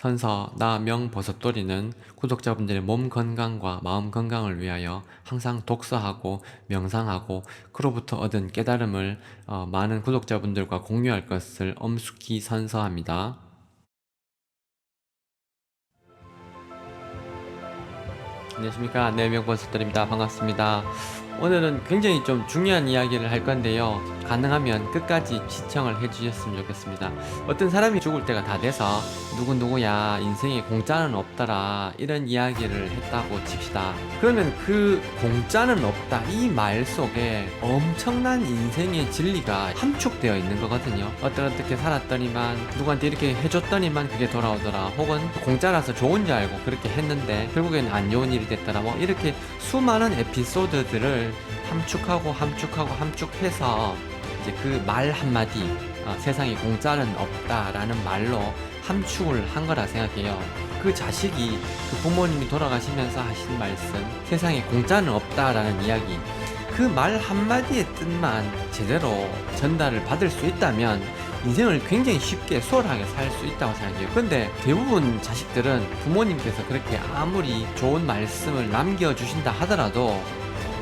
선서 나 명 버섯돌이는 구독자분들의 몸 건강과 마음 건강을 위하여 항상 독서하고 명상하고 그로부터 얻은 깨달음을 어, 많은 구독자분들과 공유할 것을 엄숙히 선서합니다. 안녕하십니까. 네 명버섯돌입니다. 반갑습니다 오늘은 굉장히 좀 중요한 이야기를 할 건데요. 가능하면 끝까지 시청을 해주셨으면 좋겠습니다. 어떤 사람이 죽을 때가 다 돼서 누구누구야 인생에 공짜는 없더라 이런 이야기를 했다고 칩시다. 그러면 그 공짜는 없다 이 말 속에 엄청난 인생의 진리가 함축되어 있는 거거든요. 어떤 어떻게 살았더니만 누구한테 이렇게 해줬더니만 그게 돌아오더라 혹은 공짜라서 좋은 줄 알고 그렇게 했는데 결국에는 안 좋은 일이 됐더라 뭐 이렇게 수많은 에피소드들을 함축하고 함축하고 함축해서 이제 그 말 한마디 어, 세상에 공짜는 없다라는 말로 함축을 한 거라 생각해요. 그 자식이 그 부모님이 돌아가시면서 하신 말씀 세상에 공짜는 없다라는 이야기 그 말 한마디의 뜻만 제대로 전달을 받을 수 있다면 인생을 굉장히 쉽게 수월하게 살 수 있다고 생각해요. 근데 대부분 자식들은 부모님께서 그렇게 아무리 좋은 말씀을 남겨주신다 하더라도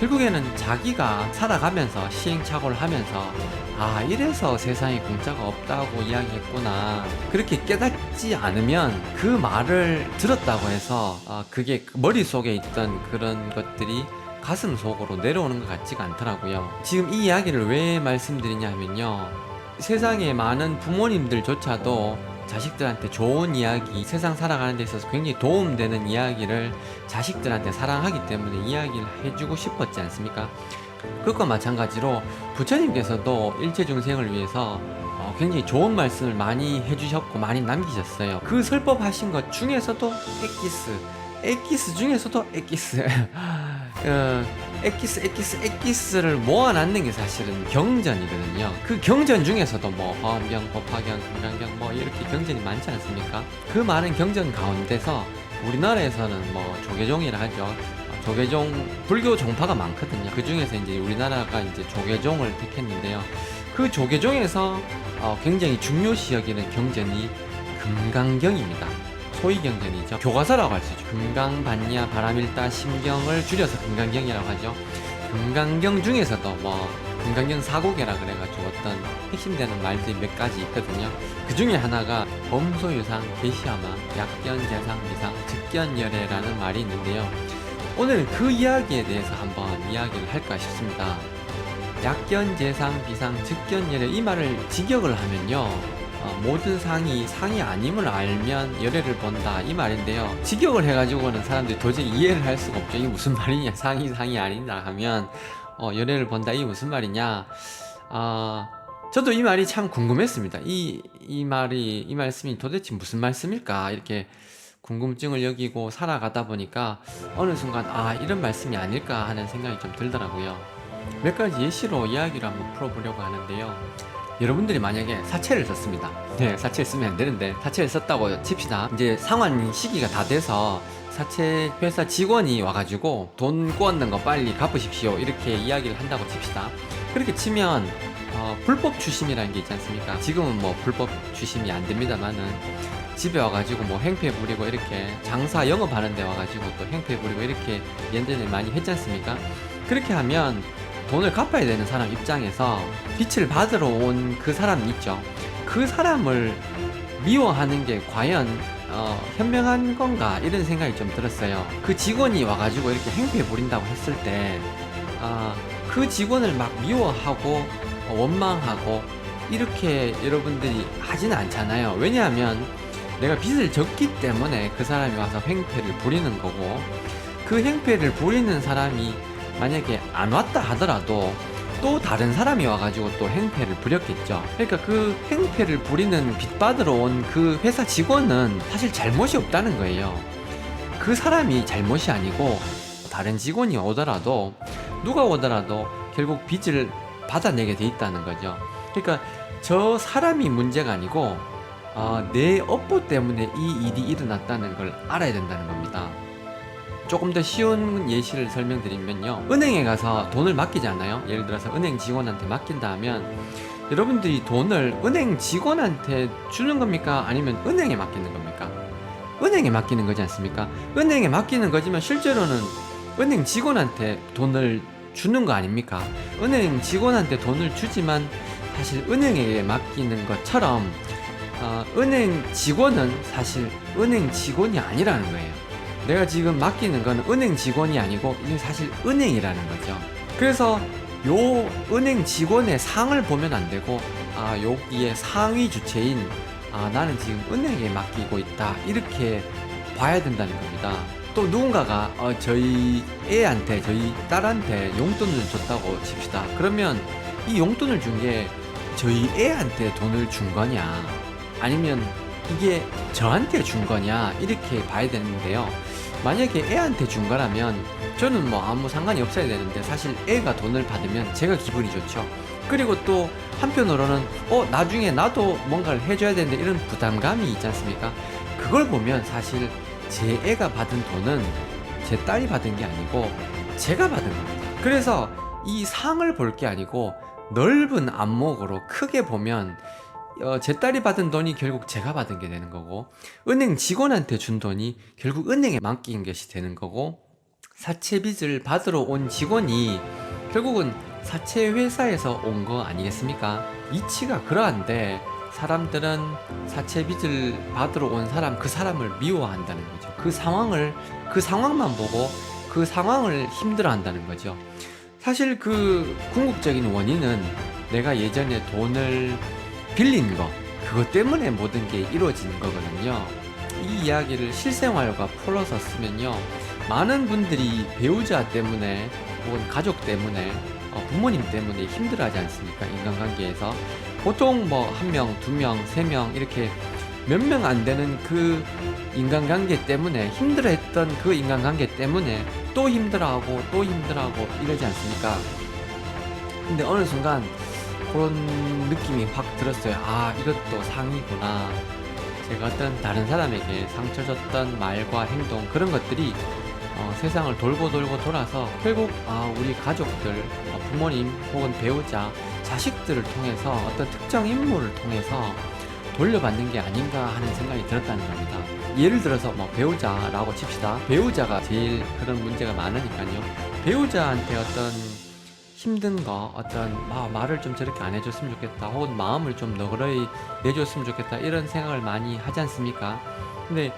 결국에는 자기가 살아가면서 시행착오를 하면서 아 이래서 세상에 공짜가 없다고 이야기했구나. 그렇게 깨닫지 않으면 그 말을 들었다고 해서 아, 그게 머릿속에 있던 그런 것들이 가슴 속으로 내려오는 것 같지가 않더라고요. 지금 이 이야기를 왜 말씀드리냐면요. 세상에 많은 부모님들조차도 자식들한테 좋은 이야기, 세상 살아가는 데 있어서 굉장히 도움되는 이야기를 자식들한테 사랑하기 때문에 이야기를 해주고 싶었지 않습니까? 그것과 마찬가지로 부처님께서도 일체중생을 위해서 어, 굉장히 좋은 말씀을 많이 해주셨고 많이 남기셨어요. 그 설법하신 것 중에서도 엑기스, 엑기스 중에서도 엑기스. 어, 엑기스, 엑기스, 엑기스를 모아놨는 게 사실은 경전이거든요. 그 경전 중에서도 뭐 화엄경, 법화경, 금강경 뭐 이렇게 경전이 많지 않습니까? 그 많은 경전 가운데서 우리나라에서는 뭐 조계종이라 하죠. 어, 조계종 불교 종파가 많거든요. 그 중에서 이제 우리나라가 이제 조계종을 택했는데요. 그 조계종에서 어, 굉장히 중요시 여기는 경전이 금강경입니다. 소위 경전이죠. 교과서라고 할 수 있죠. 금강 반야 바람일다 심경을 줄여서 금강경이라고 하죠. 금강경 중에서도 뭐 금강경 사곡이라 그래가지고 어떤 핵심되는 말들이 몇 가지 있거든요. 그 중에 하나가 범소유상 개시야마 약견재상 미상 즉견열애라는 말이 있는데요. 오늘은 그 이야기에 대해서 한번 이야기를 할까 싶습니다. 약견재상 비상 즉견열애 이 말을 직역을 하면요. 어, 모든 상이 상이 아님을 알면 열애를 본다 이 말인데요. 직역을 해가지고는 사람들이 도저히 이해를 할 수가 없죠. 이게 무슨 말이냐? 상이 상이 아니다 하면 어, 열애를 본다 이게 무슨 말이냐? 아 저도 이 말이 참 궁금했습니다. 이 이 말이 이 말씀이 도대체 무슨 말씀일까 이렇게 궁금증을 여기고 살아가다 보니까 어느 순간 아 이런 말씀이 아닐까 하는 생각이 좀 들더라고요. 몇 가지 예시로 이야기를 한번 풀어보려고 하는데요. 여러분들이 만약에 사채를 썼습니다. 네, 사채를 쓰면 안 되는데 사채를 썼다고 칩시다. 이제 상환 시기가 다 돼서 사채 회사 직원이 와가지고 돈 꼬았는 거 빨리 갚으십시오. 이렇게 이야기를 한다고 칩시다. 그렇게 치면 어, 불법 추심이라는 게 있지 않습니까? 지금은 뭐 불법 추심이 안 됩니다만은 집에 와가지고 뭐 행패 부리고 이렇게 장사 영업하는 데 와가지고 또 행패 부리고 이렇게 연전을 많이 했지 않습니까? 그렇게 하면 돈을 갚아야 되는 사람 입장에서 빛을 받으러 온 그 사람 있죠. 그 사람을 미워하는 게 과연 어, 현명한 건가 이런 생각이 좀 들었어요. 그 직원이 와가지고 이렇게 행패 부린다고 했을 때, 아, 그 직원을 막 미워하고 어, 원망하고 이렇게 여러분들이 하지는 않잖아요. 왜냐하면 내가 빚을 졌기 때문에 그 사람이 와서 행패를 부리는 거고 그 행패를 부리는 사람이 만약에 안 왔다 하더라도 또 다른 사람이 와가지고 또 행패를 부렸겠죠. 그러니까 그 행패를 부리는 빚받으러 온 그 회사 직원은 사실 잘못이 없다는 거예요. 그 사람이 잘못이 아니고 다른 직원이 오더라도 누가 오더라도 결국 빚을 받아내게 돼 있다는 거죠. 그러니까 저 사람이 문제가 아니고 어, 내 업보 때문에 이 일이 일어났다는 걸 알아야 된다는 겁니다. 조금 더 쉬운 예시를 설명드리면요. 은행에 가서 돈을 맡기잖아요. 예를 들어서 은행 직원한테 맡긴다 하면 여러분들이 돈을 은행 직원한테 주는 겁니까? 아니면 은행에 맡기는 겁니까? 은행에 맡기는 거지 않습니까? 은행에 맡기는 거지만 실제로는 은행 직원한테 돈을 주는 거 아닙니까? 은행 직원한테 돈을 주지만 사실 은행에 맡기는 것처럼 어, 은행 직원은 사실 은행 직원이 아니라는 거예요. 내가 지금 맡기는 건 은행 직원이 아니고 이게 사실 은행이라는 거죠. 그래서 요 은행 직원의 상을 보면 안 되고 아 여기에 상위 주체인 아 나는 지금 은행에 맡기고 있다 이렇게 봐야 된다는 겁니다. 또 누군가가 어, 저희 애한테 저희 딸한테 용돈을 줬다고 칩시다. 그러면 이 용돈을 준 게 저희 애한테 돈을 준 거냐 아니면 이게 저한테 준 거냐 이렇게 봐야 되는데요. 만약에 애한테 준 거라면 저는 뭐 아무 상관이 없어야 되는데 사실 애가 돈을 받으면 제가 기분이 좋죠. 그리고 또 한편으로는 어 나중에 나도 뭔가를 해줘야 되는데 이런 부담감이 있지 않습니까? 그걸 보면 사실 제 애가 받은 돈은 제 딸이 받은 게 아니고 제가 받은 겁니다. 그래서 이 상을 볼 게 아니고 넓은 안목으로 크게 보면 어, 제 딸이 받은 돈이 결국 제가 받은 게 되는 거고 은행 직원한테 준 돈이 결국 은행에 맡긴 것이 되는 거고 사채 빚을 받으러 온 직원이 결국은 사채 회사에서 온 거 아니겠습니까? 이치가 그러한데 사람들은 사채 빚을 받으러 온 사람 그 사람을 미워한다는 거죠. 그 상황을 그 상황만 보고 그 상황을 힘들어한다는 거죠. 사실 그 궁극적인 원인은 내가 예전에 돈을 빌린 거 그것 때문에 모든 게 이루어진 거거든요. 이 이야기를 실생활과 풀어서 쓰면요. 많은 분들이 배우자 때문에 혹은 가족 때문에 어, 부모님 때문에 힘들어하지 않습니까? 인간관계에서 보통 뭐 한 명, 두 명, 세 명 이렇게 몇 명 안 되는 그 인간관계 때문에 힘들어했던 그 인간관계 때문에 또 힘들어하고 또 힘들어하고 이러지 않습니까? 근데 어느 순간 그런 느낌이 확 들었어요. 아, 이것도 상이구나. 제가 어떤 다른 사람에게 상처 줬던 말과 행동 그런 것들이 어, 세상을 돌고 돌고 돌아서 결국 아, 우리 가족들, 어, 부모님 혹은 배우자, 자식들을 통해서 어떤 특정 인물을 통해서 돌려받는 게 아닌가 하는 생각이 들었다는 겁니다. 예를 들어서 뭐 배우자라고 칩시다. 배우자가 제일 그런 문제가 많으니까요. 배우자한테 어떤 힘든 거, 어떤 아, 말을 좀 저렇게 안 해줬으면 좋겠다, 혹은 마음을 좀 너그러이 내줬으면 좋겠다 이런 생각을 많이 하지 않습니까? 근데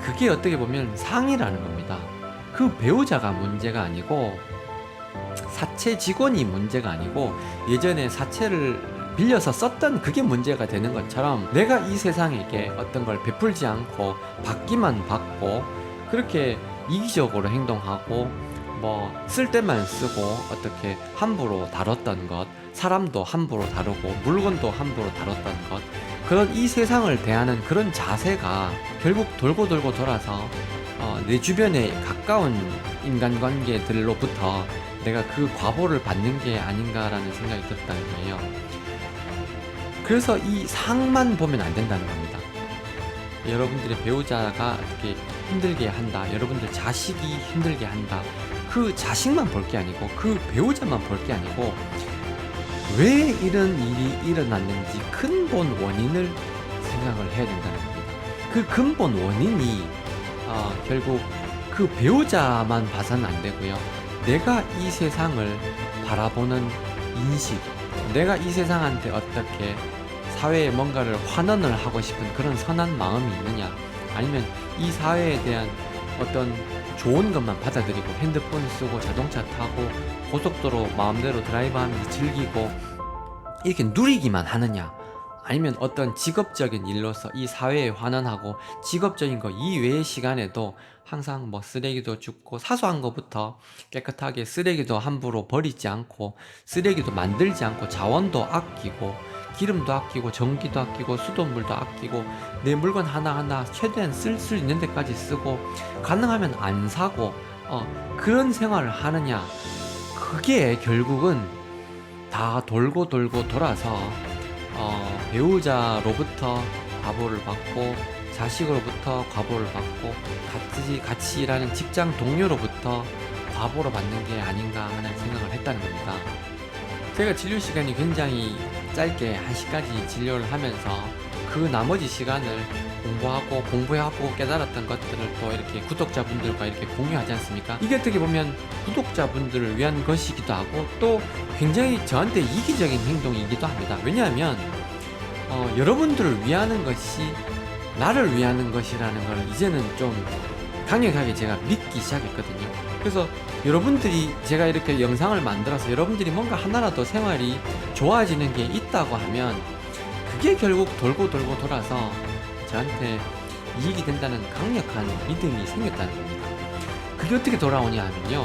그게 어떻게 보면 상이라는 겁니다. 그 배우자가 문제가 아니고 사채 직원이 문제가 아니고 예전에 사채를 빌려서 썼던 그게 문제가 되는 것처럼 내가 이 세상에게 어떤 걸 베풀지 않고 받기만 받고 그렇게 이기적으로 행동하고 뭐 쓸 때만 쓰고 어떻게 함부로 다뤘던 것 사람도 함부로 다루고 물건도 함부로 다뤘던 것 그런 이 세상을 대하는 그런 자세가 결국 돌고 돌고 돌아서 어, 내 주변에 가까운 인간관계들로부터 내가 그 과보를 받는 게 아닌가라는 생각이 들었다는 거예요. 그래서 이 상만 보면 안 된다는 겁니다. 여러분들의 배우자가 어떻게 힘들게 한다. 여러분들 자식이 힘들게 한다. 그 자식만 볼 게 아니고 그 배우자만 볼 게 아니고 왜 이런 일이 일어났는지 근본 원인을 생각을 해야 된다는 겁니다. 그 근본 원인이 어, 결국 그 배우자만 봐서는 안 되고요. 내가 이 세상을 바라보는 인식, 내가 이 세상한테 어떻게 사회에 뭔가를 환원을 하고 싶은 그런 선한 마음이 있느냐, 아니면 이 사회에 대한 어떤 좋은 것만 받아들이고 핸드폰 쓰고 자동차 타고 고속도로 마음대로 드라이브하면서 즐기고 이렇게 누리기만 하느냐, 아니면 어떤 직업적인 일로서 이 사회에 환원하고 직업적인 거 이외의 시간에도 항상 뭐 쓰레기도 줍고 사소한 것부터 깨끗하게 쓰레기도 함부로 버리지 않고 쓰레기도 만들지 않고 자원도 아끼고 기름도 아끼고 전기도 아끼고 수돗물도 아끼고 내 물건 하나하나 최대한 쓸 수 있는 데까지 쓰고 가능하면 안 사고 어, 그런 생활을 하느냐 그게 결국은 다 돌고 돌고 돌아서 어, 배우자로부터 과보를 받고 자식으로부터 과보를 받고 같이 같이 일하는 직장 동료로부터 과보를 받는 게 아닌가 하는 생각을 했다는 겁니다. 제가 진료 시간이 굉장히 짧게 1시까지 진료를 하면서 그 나머지 시간을 공부하고 공부하고 깨달았던 것들을 또 이렇게 구독자분들과 이렇게 공유하지 않습니까? 이게 어떻게 보면 구독자분들을 위한 것이기도 하고 또 굉장히 저한테 이기적인 행동이기도 합니다. 왜냐하면 어, 여러분들을 위하는 것이 나를 위하는 것이라는 걸 이제는 좀 강력하게 제가 믿기 시작했거든요. 그래서 여러분들이 제가 이렇게 영상을 만들어서 여러분들이 뭔가 하나라도 생활이 좋아지는 게 있다고 하면 그게 결국 돌고 돌고 돌아서 저한테 이익이 된다는 강력한 믿음이 생겼다는 겁니다. 그게 어떻게 돌아오냐 하면요.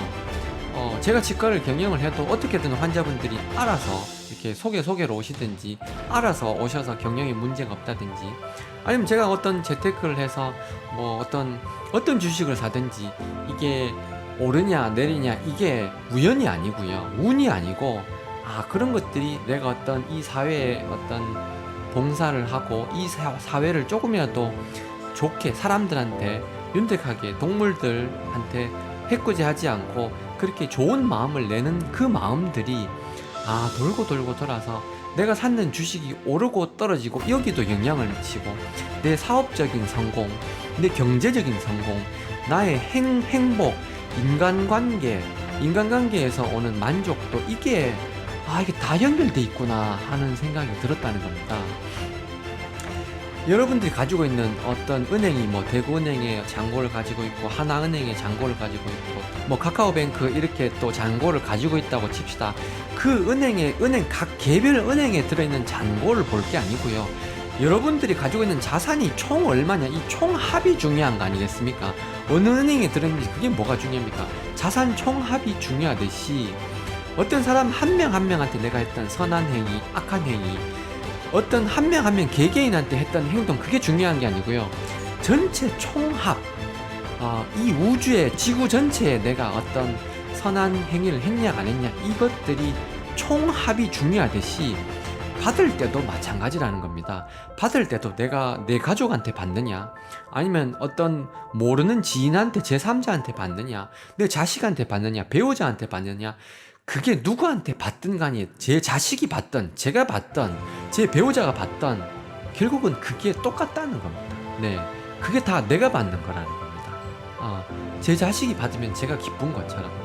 어, 제가 치과를 경영을 해도 어떻게든 환자분들이 알아서 이렇게 소개 소개로 오시든지 알아서 오셔서 경영에 문제가 없다든지 아니면 제가 어떤 재테크를 해서 뭐 어떤 어떤 주식을 사든지 이게 오르냐 내리냐 이게 우연이 아니고요. 운이 아니고 아 그런 것들이 내가 어떤 이 사회에 어떤 봉사를 하고 이 사, 사회를 조금이라도 좋게 사람들한테 윤택하게 동물들한테 해코지하지 않고 그렇게 좋은 마음을 내는 그 마음들이 아 돌고 돌고 돌아서 내가 샀는 주식이 오르고 떨어지고 여기도 영향을 미치고 내 사업적인 성공, 내 경제적인 성공, 나의 행, 행복, 인간관계, 인간관계에서 오는 만족도 이게 아 이게 다 연결돼 있구나 하는 생각이 들었다는 겁니다. 여러분들이 가지고 있는 어떤 은행이 뭐 대구은행의 잔고를 가지고 있고 하나은행의 잔고를 가지고 있고 뭐 카카오뱅크 이렇게 또 잔고를 가지고 있다고 칩시다. 그 은행의 은행 각 개별 은행에 들어있는 잔고를 볼 게 아니고요. 여러분들이 가지고 있는 자산이 총 얼마냐 이 총 합이 중요한 거 아니겠습니까? 어느 은행에 들어있는지 그게 뭐가 중요합니까? 자산 총 합이 중요하듯이 어떤 사람 한명한 명한테 내가 했던 선한 행위, 악한 행위 어떤 한 명 한 명 개개인한테 했던 행동 그게 중요한 게 아니고요. 전체 총합 어, 이 우주의 지구 전체에 내가 어떤 선한 행위를 했냐 안 했냐 이것들이 총합이 중요하듯이 받을 때도 마찬가지라는 겁니다. 받을 때도 내가 내 가족한테 받느냐 아니면 어떤 모르는 지인한테 제3자한테 받느냐 내 자식한테 받느냐 배우자한테 받느냐 그게 누구한테 받든 간에 제 자식이 받던 제가 받던 제 배우자가 받던 결국은 그게 똑같다는 겁니다. 네, 그게 다 내가 받는 거라는 겁니다. 어, 제 자식이 받으면 제가 기쁜 것처럼 어,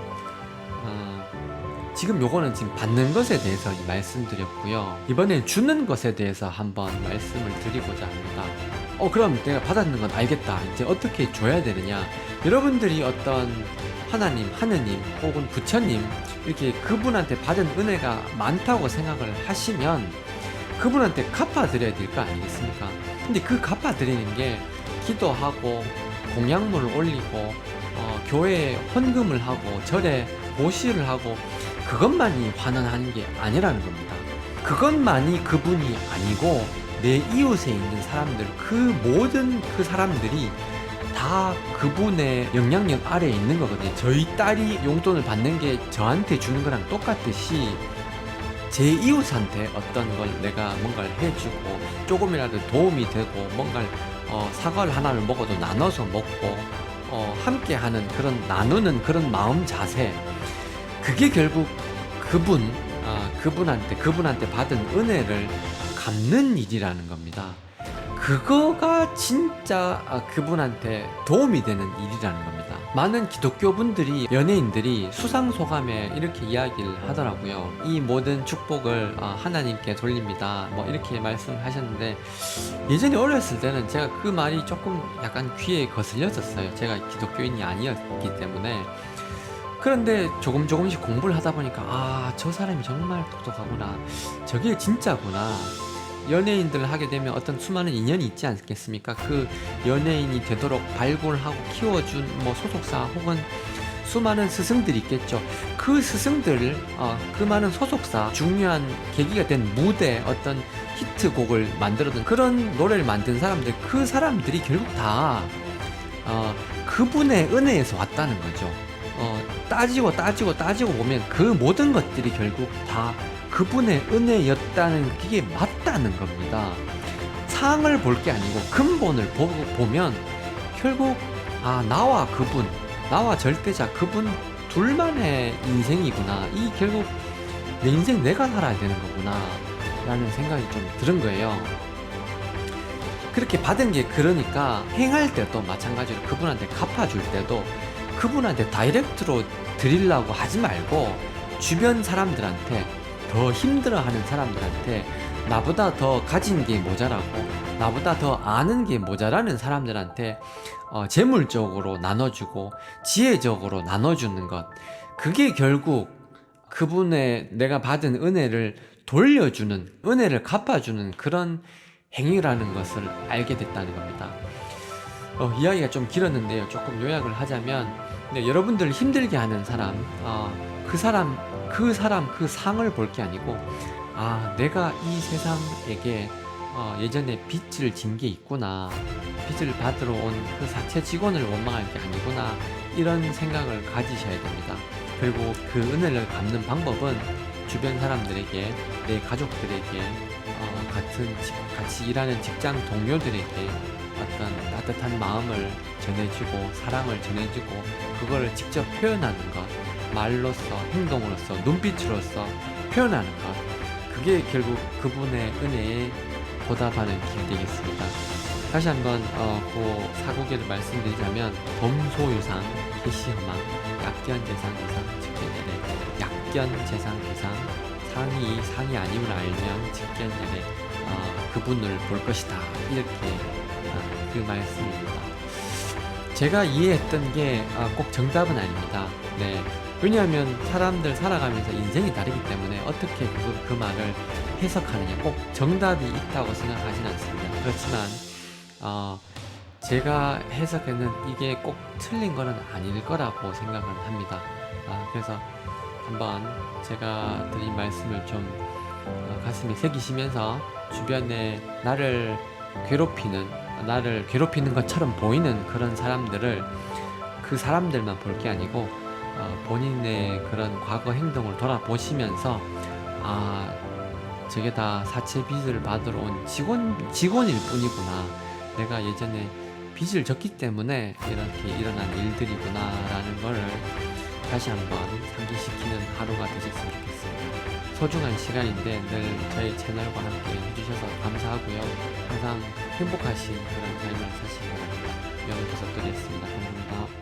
지금 요거는 지금 받는 것에 대해서 말씀드렸고요. 이번엔 주는 것에 대해서 한번 말씀을 드리고자 합니다. 어 그럼 내가 받았는 건 알겠다. 이제 어떻게 줘야 되느냐? 여러분들이 어떤 하나님, 하느님 혹은 부처님 이렇게 그분한테 받은 은혜가 많다고 생각을 하시면 그분한테 갚아드려야 될 거 아니겠습니까? 근데 그 갚아드리는 게 기도하고 공약물을 올리고 어, 교회에 헌금을 하고 절에 보시를 하고 그것만이 환원하는 게 아니라는 겁니다. 그것만이 그분이 아니고 내 이웃에 있는 사람들 그 모든 그 사람들이 다 그분의 영향력 아래에 있는 거거든요. 저희 딸이 용돈을 받는 게 저한테 주는 거랑 똑같듯이 제 이웃한테 어떤 걸 내가 뭔가를 해주고 조금이라도 도움이 되고 뭔가를 어, 사과를 하나를 먹어도 나눠서 먹고 어, 함께 하는 그런 나누는 그런 마음 자세 그게 결국 그분 아, 그분한테 그분한테 받은 은혜를 갚는 일이라는 겁니다. 그거가 진짜 아, 그분한테 도움이 되는 일이라는 겁니다. 많은 기독교 분들이 연예인들이 수상 소감에 이렇게 이야기를 하더라고요. 이 모든 축복을 아, 하나님께 돌립니다. 뭐 이렇게 말씀하셨는데 예전에 어렸을 때는 제가 그 말이 조금 약간 귀에 거슬렸었어요. 제가 기독교인이 아니었기 때문에. 그런데 조금 조금씩 공부를 하다 보니까 아 저 사람이 정말 똑똑하구나 저게 진짜구나 연예인들 하게 되면 어떤 수많은 인연이 있지 않겠습니까? 그 연예인이 되도록 발굴하고 키워준 뭐 소속사 혹은 수많은 스승들이 있겠죠. 그 스승들, 어, 그 많은 소속사, 중요한 계기가 된 무대, 어떤 히트곡을 만들어둔 그런 노래를 만든 사람들, 그 사람들이 결국 다, 어, 그분의 은혜에서 왔다는 거죠. 어, 따지고 따지고 따지고 보면 그 모든 것들이 결국 다 그분의 은혜였다는 그게 맞다는 겁니다. 상을 볼 게 아니고 근본을 보고 보면 결국 아 나와 그분 나와 절대자 그분 둘만의 인생이구나 이 결국 내 인생 내가 살아야 되는 거구나 라는 생각이 좀 들은 거예요 그렇게 받은 게 그러니까 행할 때도 마찬가지로 그분한테 갚아줄 때도 그분한테 다이렉트로 드리려고 하지 말고 주변 사람들한테 더 힘들어하는 사람들한테 나보다 더 가진 게 모자라고 나보다 더 아는 게 모자라는 사람들한테 어, 재물적으로 나눠주고 지혜적으로 나눠주는 것 그게 결국 그분의 내가 받은 은혜를 돌려주는 은혜를 갚아주는 그런 행위라는 것을 알게 됐다는 겁니다. 어, 이야기가 좀 길었는데요. 조금 요약을 하자면 네, 여러분들 힘들게 하는 사람, 어, 그 사람, 그 사람, 그 상을 볼 게 아니고 아 내가 이 세상에게 어, 예전에 빚을 진 게 있구나 빚을 받으러 온 그 사채 직원을 원망할 게 아니구나 이런 생각을 가지셔야 됩니다. 그리고 그 은혜를 갚는 방법은 주변 사람들에게 내 가족들에게 어, 같은 직- 같이 일하는 직장 동료들에게 어떤 따뜻한 마음을 전해주고 사랑을 전해주고 그거를 직접 표현하는 것 말로써 행동으로써 눈빛으로써 표현하는 것 그게 결국 그분의 은혜에 보답하는 길이 되겠습니다. 다시 한번 어, 그 사고계를 말씀드리자면 범소유상, 개시허망, 약견재상 이상 직견열애 약견재상 이상 상이 상이 아님을 알면 직견열애 어, 그분을 볼 것이다 이렇게 어, 그 말씀입니다. 제가 이해했던 게 꼭 정답은 아닙니다. 네. 왜냐하면 사람들 살아가면서 인생이 다르기 때문에 어떻게 그, 그 말을 해석하느냐 꼭 정답이 있다고 생각하진 않습니다. 그렇지만 어, 제가 해석에는 이게 꼭 틀린 거는 아닐 거라고 생각을 합니다. 아, 그래서 한번 제가 드린 말씀을 좀 어, 가슴에 새기시면서 주변에 나를 괴롭히는 나를 괴롭히는 것처럼 보이는 그런 사람들을 그 사람들만 볼 게 아니고 어, 본인의 그런 과거 행동을 돌아보시면서 아 저게 다 사채 빚을 받으러 온 직원 직원일 뿐이구나 내가 예전에 빚을 졌기 때문에 이렇게 일어난 일들이구나라는 거를 다시 한번 상기시키는 하루가 되셨으면 좋겠습니다. 소중한 시간인데 늘 저희 채널과 함께 해주셔서 감사하고요. 항상 행복하신 그런 삶을 사시길 명을 부탁드리겠습니다. 감사합니다.